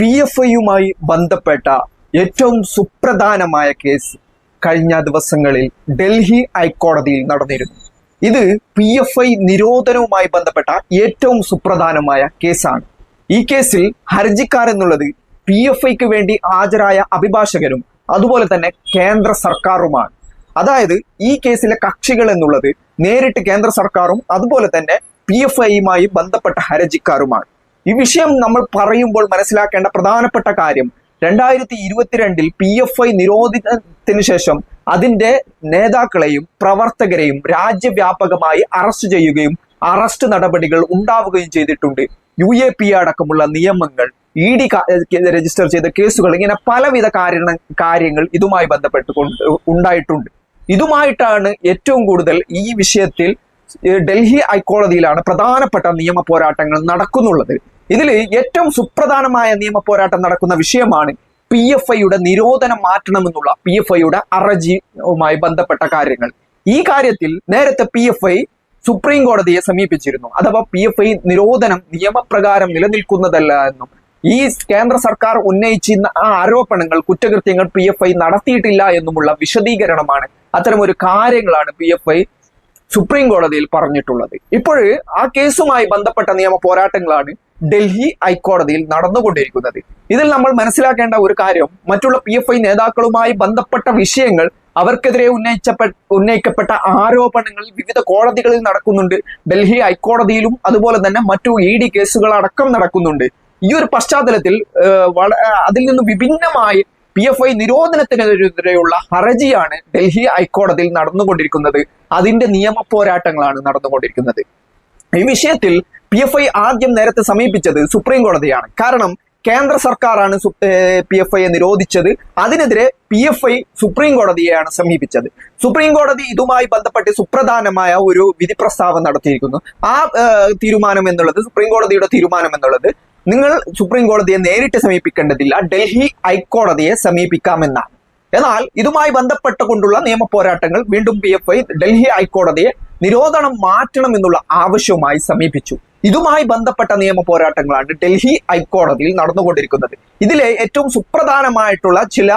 P F ഐയുമായി ബന്ധപ്പെട്ട ഏറ്റവും സുപ്രധാനമായ കേസ് കഴിഞ്ഞ ദിവസങ്ങളിൽ ഡൽഹി ഹൈക്കോടതിയിൽ നടന്നിരുന്നു. ഇത് പി എഫ് ഐ നിരോധനവുമായി ബന്ധപ്പെട്ട ഏറ്റവും സുപ്രധാനമായ കേസാണ്. ഈ കേസിൽ ഹർജിക്കാർ എന്നുള്ളത് പി എഫ് ഐക്ക് വേണ്ടി ഹാജരായ അഭിഭാഷകരും അതുപോലെ തന്നെ കേന്ദ്ര സർക്കാരുമാണ്. അതായത് ഈ കേസിലെ കക്ഷികൾ എന്നുള്ളത് നേരിട്ട് കേന്ദ്ര സർക്കാരും അതുപോലെ തന്നെ പി എഫ് ഐയുമായി ബന്ധപ്പെട്ട ഹർജിക്കാരുമാണ്. ഈ വിഷയം നമ്മൾ പറയുമ്പോൾ മനസ്സിലാക്കേണ്ട പ്രധാനപ്പെട്ട കാര്യം രണ്ടായിരത്തി ഇരുപത്തിരണ്ടിൽ പി എഫ് ഐ നിരോധനത്തിന് ശേഷം അതിന്റെ നേതാക്കളെയും പ്രവർത്തകരെയും രാജ്യവ്യാപകമായി അറസ്റ്റ് ചെയ്യുകയും അറസ്റ്റ് നടപടികൾ ഉണ്ടാവുകയും ചെയ്തിട്ടുണ്ട്. യു എ പി അടക്കമുള്ള നിയമങ്ങൾ ഇ ഡി രജിസ്റ്റർ ചെയ്ത കേസുകൾ ഇങ്ങനെ പലവിധ കാരണ കാര്യങ്ങൾ ഇതുമായി ബന്ധപ്പെട്ട് ഉണ്ടായിട്ടുണ്ട്. ഇതുമായിട്ടാണ് ഏറ്റവും കൂടുതൽ ഈ വിഷയത്തിൽ ഡൽഹി ഹൈക്കോടതിയിലാണ് പ്രധാനപ്പെട്ട നിയമ പോരാട്ടങ്ങൾ നടക്കുന്നുള്ളത്. ഇതിൽ ഏറ്റവും സുപ്രധാനമായ നിയമ പോരാട്ടം നടക്കുന്ന വിഷയമാണ് പി എഫ് ഐയുടെ നിരോധനം മാറ്റണമെന്നുള്ള പി എഫ് ഐയുടെ അറജിയുമായി ബന്ധപ്പെട്ട കാര്യങ്ങൾ. ഈ കാര്യത്തിൽ നേരത്തെ പി എഫ് ഐ സുപ്രീം കോടതിയെ സമീപിച്ചിരുന്നു. അഥവാ പി എഫ് ഐ നിരോധനം നിയമപ്രകാരം നിലനിൽക്കുന്നതല്ല എന്നും ഈ കേന്ദ്ര സർക്കാർ ഉന്നയിച്ചിരുന്ന ആ ആരോപണങ്ങൾ കുറ്റകൃത്യങ്ങൾ പി എഫ് ഐ നടത്തിയിട്ടില്ല എന്നുമുള്ള വിശദീകരണമാണ് അത്തരമൊരു കാര്യങ്ങളാണ് പി എഫ് ഐ സുപ്രീം കോടതിയിൽ പറഞ്ഞിട്ടുള്ളത്. ഇപ്പോൾ ആ കേസുമായി ബന്ധപ്പെട്ട നിയമ പോരാട്ടങ്ങളാണ് ഡൽഹി ഹൈക്കോടതിയിൽ നടന്നുകൊണ്ടിരിക്കുന്നത്. ഇതിൽ നമ്മൾ മനസ്സിലാക്കേണ്ട ഒരു കാര്യം മറ്റുള്ള പി എഫ് ഐ നേതാക്കളുമായി ബന്ധപ്പെട്ട വിഷയങ്ങൾ അവർക്കെതിരെ ഉന്നയിച്ചപ്പെട്ട ഉന്നയിക്കപ്പെട്ട ആരോപണങ്ങൾ വിവിധ കോടതികളിൽ നടക്കുന്നുണ്ട്. ഡൽഹി ഹൈക്കോടതിയിലും അതുപോലെ തന്നെ മറ്റു ഇ ഡി കേസുകൾ അടക്കം നടക്കുന്നുണ്ട്. ഈ ഒരു പശ്ചാത്തലത്തിൽ അതിൽ നിന്ന് വിഭിന്നമായി പി എഫ് ഐ നിരോധനത്തിനെതിരെയുള്ള ഹർജിയാണ് ഡൽഹി ഹൈക്കോടതിയിൽ നടന്നുകൊണ്ടിരിക്കുന്നത്. അതിന്റെ നിയമ പോരാട്ടങ്ങളാണ് നടന്നുകൊണ്ടിരിക്കുന്നത്. ഈ വിഷയത്തിൽ പി എഫ് ഐ ആദ്യം നേരത്തെ സമീപിച്ചത് സുപ്രീം കോടതിയാണ് കാരണം കേന്ദ്ര സർക്കാരാണ് പി എഫ് ഐയെ നിരോധിച്ചത്. അതിനെതിരെ പി എഫ് ഐ സുപ്രീം കോടതിയെയാണ് സമീപിച്ചത്. സുപ്രീം കോടതി ഇതുമായി ബന്ധപ്പെട്ട് സുപ്രധാനമായ ഒരു വിധി പ്രസ്താവം നടത്തിയിരിക്കുന്നു. ആ തീരുമാനം എന്നുള്ളത് സുപ്രീം കോടതിയുടെ തീരുമാനം എന്നുള്ളത് നിങ്ങൾ സുപ്രീം കോടതിയെ നേരിട്ട് സമീപിക്കേണ്ടതില്ല ഡൽഹി ഹൈക്കോടതിയെ സമീപിക്കാമെന്നാണ്. എന്നാൽ ഇതുമായി ബന്ധപ്പെട്ടുകൊണ്ടുള്ള നിയമ പോരാട്ടങ്ങൾ വീണ്ടും പി എഫ് ഐ ഡൽഹി ഹൈക്കോടതിയെ നിരോധനം മാറ്റണം എന്നുള്ള ആവശ്യവുമായി സമീപിച്ചു. ഇതുമായി ബന്ധപ്പെട്ട നിയമ പോരാട്ടങ്ങളാണ് ഡൽഹി ഹൈക്കോടതിയിൽ നടന്നുകൊണ്ടിരിക്കുന്നത്. ഇതിലെ ഏറ്റവും സുപ്രധാനമായിട്ടുള്ള ചില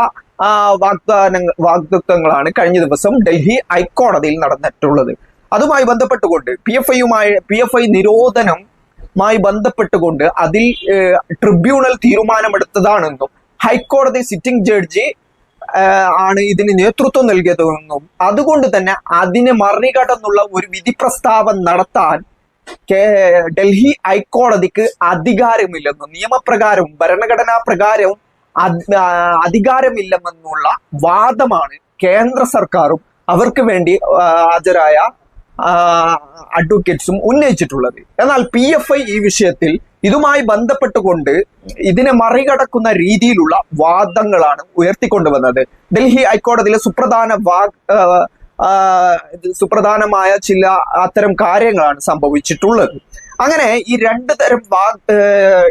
വാഗ്ദാനങ്ങൾ വാഗ്ദത്വങ്ങളാണ് കഴിഞ്ഞ ദിവസം ഡൽഹി ഹൈക്കോടതിയിൽ നടന്നിട്ടുള്ളത്. അതുമായി ബന്ധപ്പെട്ടുകൊണ്ട് പി എഫ് ഐയുമായി പി എഫ് ഐ നിരോധനം മായി ബന്ധപ്പെട്ടുകൊണ്ട് അതിൽ ട്രിബ്യൂണൽ തീരുമാനമെടുത്തതാണെന്നും ഹൈക്കോടതി സിറ്റിംഗ് ജഡ്ജി ആണ് ഇതിന് നേതൃത്വം നൽകിയതെന്നും അതുകൊണ്ട് തന്നെ അതിനെ മറികടന്നുള്ള ഒരു വിധി പ്രസ്താവം നടത്താൻ ഡൽഹി ഹൈക്കോടതിക്ക് അധികാരമില്ലെന്നും നിയമപ്രകാരവും ഭരണഘടനാ പ്രകാരവും അധികാരമില്ലെന്നുള്ള വാദമാണ് കേന്ദ്ര സർക്കാരും അവർക്ക് വേണ്ടി ഹാജരായ അഡ്വക്കേറ്റ്സും ഉന്നയിച്ചിട്ടുള്ളത്. എന്നാൽ പി എഫ് ഐ ഈ വിഷയത്തിൽ ഇതുമായി ബന്ധപ്പെട്ടുകൊണ്ട് ഇതിനെ മറികടക്കുന്ന രീതിയിലുള്ള വാദങ്ങളാണ് ഉയർത്തിക്കൊണ്ടുവന്നത്. ഡൽഹി ഹൈക്കോടതിയിലെ സുപ്രധാന വാ ആ, ആ, ഇത് സുപ്രധാനമായ ചില അത്തരം കാര്യങ്ങളാണ് സംഭവിച്ചിട്ടുള്ളത്. അങ്ങനെ ഈ രണ്ട് തരം വാ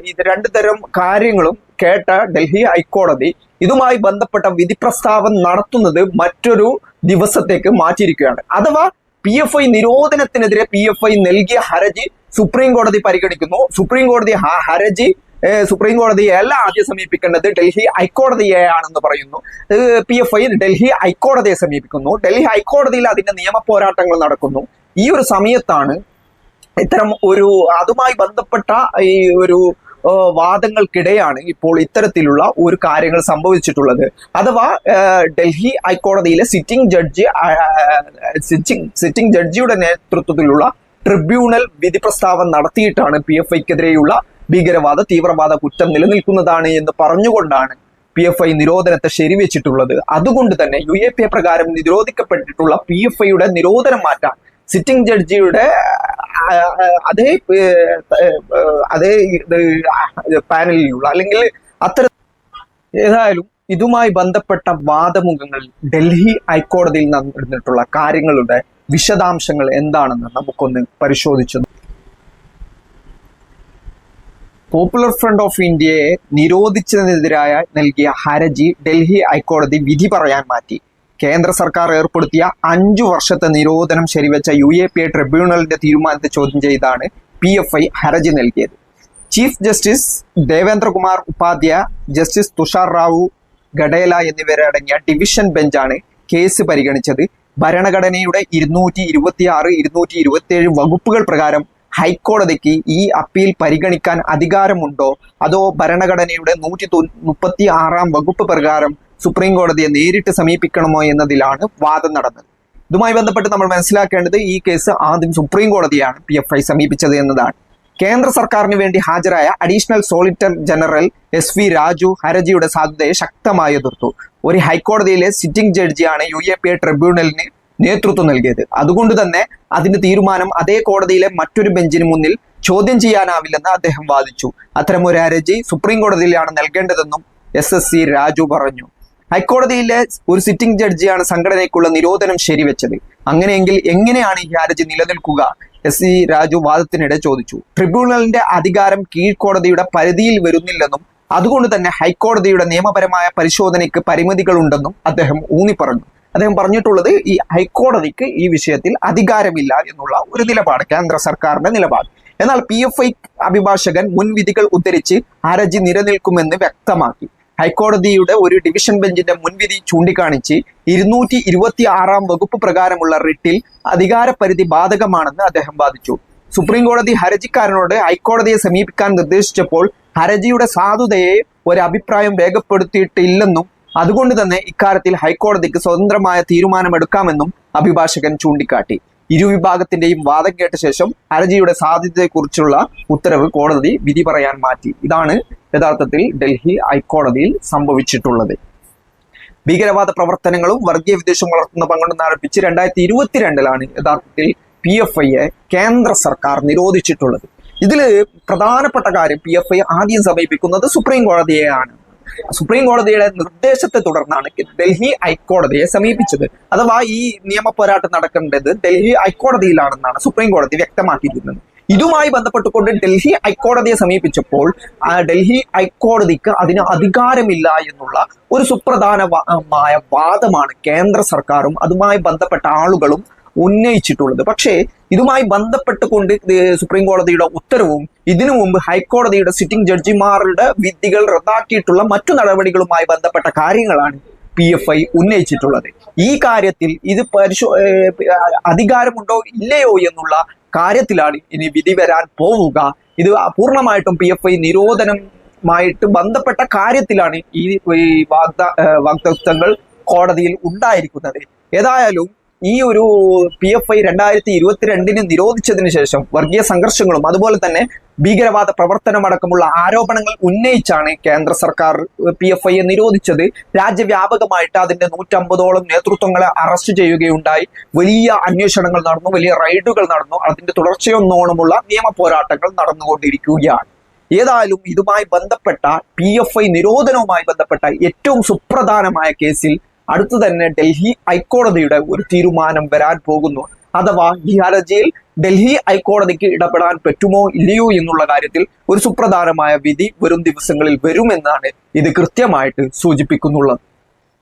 ഇത് രണ്ട് തരം കാര്യങ്ങളും കേട്ട ഡൽഹി ഹൈക്കോടതി ഇതുമായി ബന്ധപ്പെട്ട വിധി പ്രസ്താവം നടത്തുന്നത് മറ്റൊരു ദിവസത്തേക്ക് മാറ്റിയിരിക്കുകയാണ്. അഥവാ പി എഫ് ഐ നിരോധനത്തിനെതിരെ പി എഫ് ഐ നൽകിയ ഹർജി സുപ്രീം കോടതി പരിഗണിക്കുന്നു. സുപ്രീം കോടതി ആ ഹർജി സുപ്രീം കോടതിയല്ല ആദ്യം സമീപിക്കേണ്ടത് ഡൽഹി ഹൈക്കോടതിയെയാണെന്ന് പറയുന്നു. പി എഫ് ഐ ഡൽഹി ഹൈക്കോടതിയെ സമീപിക്കുന്നു. ഡൽഹി ഹൈക്കോടതിയിൽ അതിന്റെ നിയമ പോരാട്ടങ്ങൾ നടക്കുന്നു. ഈ ഒരു സമയത്താണ് ഇത്തരം ഒരു അതുമായി ബന്ധപ്പെട്ട ഈ ഒരു വാദങ്ങൾക്കിടെയാണ് ഇപ്പോൾ ഇത്തരത്തിലുള്ള ഒരു കാര്യങ്ങൾ സംഭവിച്ചിട്ടുള്ളത്. അഥവാ ഡൽഹി ഹൈക്കോടതിയിലെ സിറ്റിംഗ് ജഡ്ജി സിറ്റിംഗ് സിറ്റിംഗ് ജഡ്ജിയുടെ നേതൃത്വത്തിലുള്ള ട്രിബ്യൂണൽ വിധി പ്രസ്താവം നടത്തിയിട്ടാണ് പി എഫ് ഐക്കെതിരെയുള്ള ഭീകരവാദ തീവ്രവാദ കുറ്റം നിലനിൽക്കുന്നതാണ് എന്ന് പറഞ്ഞുകൊണ്ടാണ് പി എഫ് ഐ നിരോധനത്തെ ശരിവെച്ചിട്ടുള്ളത്. അതുകൊണ്ട് തന്നെ യു എ പി എ പ്രകാരം നിരോധിക്കപ്പെട്ടിട്ടുള്ള പി എഫ് ഐയുടെ നിരോധനം മാറ്റാൻ സിറ്റിംഗ് ജഡ്ജിയുടെ അതേ അതേ പാനലിലുള്ള അല്ലെങ്കിൽ അത്തരം ഏതായാലും ഇതുമായി ബന്ധപ്പെട്ട വാദമുഖങ്ങൾ ഡൽഹി ഹൈക്കോടതിയിൽ നടന്നിട്ടുള്ള കാര്യങ്ങളുടെ വിശദാംശങ്ങൾ എന്താണെന്ന് നമുക്കൊന്ന് പരിശോധിച്ചു പോപ്പുലർ ഫ്രണ്ട് ഓഫ് ഇന്ത്യയെ നിരോധിച്ചതിനെതിരായ നൽകിയ ഹർജി ഡൽഹി ഹൈക്കോടതി വിധി പറയാൻ മാറ്റി. കേന്ദ്ര സർക്കാർ ഏർപ്പെടുത്തിയ അഞ്ചു വർഷത്തെ നിരോധനം ശരിവെച്ച യു എ പി എ ട്രിബ്യൂണലിന്റെ തീരുമാനത്തെ ചോദ്യം ചെയ്താണ് പി എഫ് ഐ ഹർജി നൽകിയത്. Chief justice Devendra Kumar Upadhyaya justice Tushar Rao Gadela എന്നിവരടങ്ങിയ ഡിവിഷൻ ബെഞ്ചാണ് കേസ് പരിഗണിച്ചത്. ഭരണഘടനയുടെ ഇരുന്നൂറ്റി ഇരുപത്തി ആറ് ഇരുന്നൂറ്റി ഇരുപത്തി ഏഴ് വകുപ്പുകൾ പ്രകാരം ഹൈക്കോടതിക്ക് ഈ അപ്പീൽ പരിഗണിക്കാൻ അധികാരമുണ്ടോ? അതോ ഭരണഘടനയുടെ നൂറ്റി മുപ്പത്തി ആറാം വകുപ്പ് പ്രകാരം സുപ്രീം കോടതിയെ നേരിട്ട് സമീപിക്കണമോ എന്നതിലാണ് വാദം നടന്നത്. ഇതുമായി ബന്ധപ്പെട്ട് നമ്മൾ മനസ്സിലാക്കേണ്ടത് ഈ കേസ് ആദ്യം സുപ്രീം കോടതിയാണ് പി എഫ് ഐ സമീപിച്ചത് എന്നതാണ്. കേന്ദ്ര സർക്കാരിന് വേണ്ടി ഹാജരായ additional solicitor general S V Raju ഹരജിയുടെ സാധ്യതയെ ശക്തമായി എതിർത്തു. ഒരു ഹൈക്കോടതിയിലെ സിറ്റിംഗ് ജഡ്ജിയാണ് യു എ പി എ ട്രിബ്യൂണലിന് നേതൃത്വം നൽകിയത്. അതുകൊണ്ട് തന്നെ അതിന്റെ തീരുമാനം അതേ കോടതിയിലെ മറ്റൊരു ബെഞ്ചിന് മുന്നിൽ ചോദ്യം ചെയ്യാനാവില്ലെന്ന് അദ്ദേഹം വാദിച്ചു. അത്തരം ഹരജി സുപ്രീം കോടതിയിലാണ് നൽകേണ്ടതെന്നും എസ് എസ് സി രാജു പറഞ്ഞു. ഹൈക്കോടതിയിലെ ഒരു സിറ്റിംഗ് ജഡ്ജിയാണ് സംഘടനയ്ക്കുള്ള നിരോധനം ശരിവെച്ചത്. അങ്ങനെയെങ്കിൽ എങ്ങനെയാണ് ഈ ഹർജി നിലനിൽക്കുക? എസ് സി രാജു വാദത്തിനിടെ ചോദിച്ചു. ട്രിബ്യൂണലിന്റെ അധികാരം കീഴ്ക്കോടതിയുടെ പരിധിയിൽ വരുന്നില്ലെന്നും അതുകൊണ്ട് തന്നെ ഹൈക്കോടതിയുടെ നിയമപരമായ പരിശോധനയ്ക്ക് പരിമിതികളുണ്ടെന്നും അദ്ദേഹം ഊന്നി പറഞ്ഞു അദ്ദേഹം പറഞ്ഞിട്ടുള്ളത് ഈ ഹൈക്കോടതിക്ക് ഈ വിഷയത്തിൽ അധികാരമില്ല എന്നുള്ള ഒരു നിലപാട് കേന്ദ്ര സർക്കാരിന്റെ നിലപാട്. എന്നാൽ പി എഫ് ഐ അഭിഭാഷകൻ മുൻവിധികൾ ഉദ്ധരിച്ച് ഹർജി നിലനിൽക്കുമെന്ന് വ്യക്തമാക്കി. ഹൈക്കോടതിയുടെ ഒരു ഡിവിഷൻ ബെഞ്ചിന്റെ മുൻവിധി ചൂണ്ടിക്കാണിച്ച് ഇരുന്നൂറ്റി ഇരുപത്തി ആറാം വകുപ്പ് പ്രകാരമുള്ള റിട്ടിൽ അധികാരപരിധി ബാധകമാണെന്ന് അദ്ദേഹം വാദിച്ചു. സുപ്രീം കോടതി ഹർജിക്കാരനോട് ഹൈക്കോടതിയെ സമീപിക്കാൻ നിർദ്ദേശിച്ചപ്പോൾ ഹർജിയുടെ സാധുതയെ ഒരു അഭിപ്രായം രേഖപ്പെടുത്തിയിട്ടില്ലെന്നും അതുകൊണ്ട് തന്നെ ഇക്കാര്യത്തിൽ ഹൈക്കോടതിക്ക് സ്വതന്ത്രമായ തീരുമാനമെടുക്കാമെന്നും അഭിഭാഷകൻ ചൂണ്ടിക്കാട്ടി. ഇരുവിഭാഗത്തിന്റെയും വാദം കേട്ട ശേഷം ഹർജിയുടെ സാധ്യതയെക്കുറിച്ചുള്ള ഉത്തരവ് കോടതി വിധി പറയാൻ മാറ്റി. ഇതാണ് യഥാർത്ഥത്തിൽ ഡൽഹി ഹൈക്കോടതിയിൽ സംഭവിച്ചിട്ടുള്ളത്. ഭീകരവാദ പ്രവർത്തനങ്ങളും വർഗീയ വിദ്വേഷം വളർത്തുന്ന പങ്കുണ്ടെന്ന് ആരോപിച്ച് രണ്ടായിരത്തി ഇരുപത്തിരണ്ടിലാണ് യഥാർത്ഥത്തിൽ പി എഫ് ഐയെ കേന്ദ്ര സർക്കാർ നിരോധിച്ചിട്ടുള്ളത്. ഇതിൽ പ്രധാനപ്പെട്ട കാര്യം പി എഫ് ഐ ആദ്യം സമീപിക്കുന്നത് സുപ്രീം കോടതിയെയാണ്. സുപ്രീം കോടതിയുടെ നിർദ്ദേശത്തെ തുടർന്നാണ് ഡൽഹി ഹൈക്കോടതിയെ സമീപിച്ചത്. അഥവാ ഈ നിയമ പോരാട്ടം നടക്കേണ്ടത് ഡൽഹി ഹൈക്കോടതിയിലാണെന്നാണ് സുപ്രീം കോടതി വ്യക്തമാക്കിയിരുന്നത് ഇതുമായി ബന്ധപ്പെട്ടുകൊണ്ട് ഡൽഹി ഹൈക്കോടതിയെ സമീപിച്ചപ്പോൾ ഡൽഹി ഹൈക്കോടതിക്ക് അതിന് അധികാരമില്ല എന്നുള്ള ഒരു സുപ്രധാനമായ വാദമാണ് കേന്ദ്ര സർക്കാരും അതുമായി ബന്ധപ്പെട്ട ആളുകളും ഉന്നയിച്ചിട്ടുള്ളത് പക്ഷേ ഇതുമായി ബന്ധപ്പെട്ടുകൊണ്ട് സുപ്രീം കോടതിയുടെ ഉത്തരവും ഇതിനു മുമ്പ് ഹൈക്കോടതിയുടെ സിറ്റിംഗ് ജഡ്ജിമാരുടെ വിധികൾ റദ്ദാക്കിയിട്ടുള്ള മറ്റു നടപടികളുമായി ബന്ധപ്പെട്ട കാര്യങ്ങളാണ് പി എഫ് ഐ ഉന്നയിച്ചിട്ടുള്ളത് ഈ കാര്യത്തിൽ ഇത് പരിശോ അധികാരമുണ്ടോ ഇല്ലയോ എന്നുള്ള കാര്യത്തിലാണ് ഇനി വിധി വരാൻ പോവുക ഇത് പൂർണമായിട്ടും പി എഫ് ഐ നിരോധനമായിട്ട് ബന്ധപ്പെട്ട കാര്യത്തിലാണ് ഈ വാഗ്ദ വാഗ്ദത്വങ്ങൾ കോടതിയിൽ ഉണ്ടായിരിക്കുന്നത് ഏതായാലും ഈ ഒരു പി എഫ് ഐ രണ്ടായിരത്തി ഇരുപത്തിരണ്ടിന് നിരോധിച്ചതിന് ശേഷം വർഗീയ സംഘർഷങ്ങളും അതുപോലെ തന്നെ ഭീകരവാദ പ്രവർത്തനമടക്കമുള്ള ആരോപണങ്ങൾ ഉന്നയിച്ചാണ് കേന്ദ്ര സർക്കാർ പി എഫ് ഐയെ നിരോധിച്ചത്. രാജ്യവ്യാപകമായിട്ട് അതിന്റെ നൂറ്റമ്പതോളം നേതൃത്വങ്ങളെ അറസ്റ്റ് ചെയ്യുകയുണ്ടായി. വലിയ അന്വേഷണങ്ങൾ നടന്നു വലിയ റൈഡുകൾ നടന്നു. അതിന്റെ തുടർച്ചയൊന്നോണമുള്ള നിയമ പോരാട്ടങ്ങൾ നടന്നുകൊണ്ടിരിക്കുകയാണ്. ഏതായാലും ഇതുമായി ബന്ധപ്പെട്ട പി എഫ് ഐ നിരോധനവുമായി ബന്ധപ്പെട്ട ഏറ്റവും സുപ്രധാനമായ കേസിൽ അടുത്തു തന്നെ ഡൽഹി ഹൈക്കോടതിയുടെ ഒരു തീരുമാനം വരാൻ പോകുന്നു. അഥവാ ഈ ഹർജിയിൽ ഡൽഹി ഹൈക്കോടതിക്ക് ഇടപെടാൻ പറ്റുമോ ഇല്ലയോ എന്നുള്ള കാര്യത്തിൽ ഒരു സുപ്രധാനമായ വിധി വരും ദിവസങ്ങളിൽ വരുമെന്നാണ് ഇത് കൃത്യമായിട്ട് സൂചിപ്പിക്കുന്നുള്ളത്.